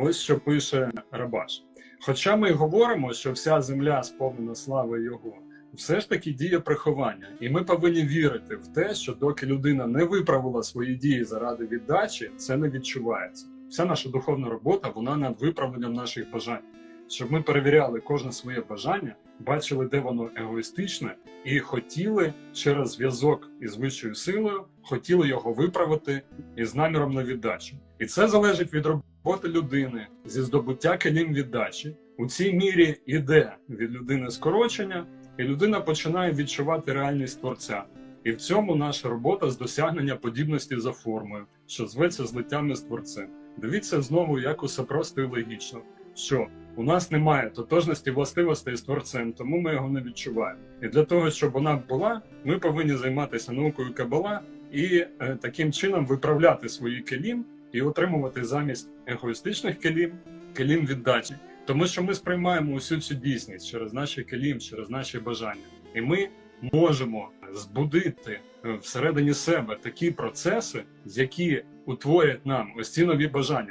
Ось що пише Рабаш. Хоча ми говоримо, що вся земля сповнена слави Його, все ж таки діє приховання, і ми повинні вірити в те, що доки людина не виправила свої дії заради віддачі, це не відчувається. Вся наша духовна робота вона над виправленням наших бажань, щоб ми перевіряли кожне своє бажання, бачили, де воно егоїстичне, і хотіли через зв'язок із вищою силою, хотіли його виправити із наміром на віддачу. І це залежить від роботи людини зі здобуття келім віддачі. У цій мірі іде від людини скорочення, і людина починає відчувати реальність творця. І в цьому наша робота з досягнення подібності за формою, що зветься злиттями з творцем. Дивіться знову, як усе просто і логічно, що у нас немає тотожності властивостей з творцем, тому ми його не відчуваємо. І для того, щоб вона була, ми повинні займатися наукою кабала і е, таким чином виправляти свої келім і отримувати замість егоїстичних келім келім віддачі. Тому що ми сприймаємо усю цю дійсність через наші келім, через наші бажання, і ми можемо збудити е, всередині себе такі процеси, які утворять нам ось ці нові бажання.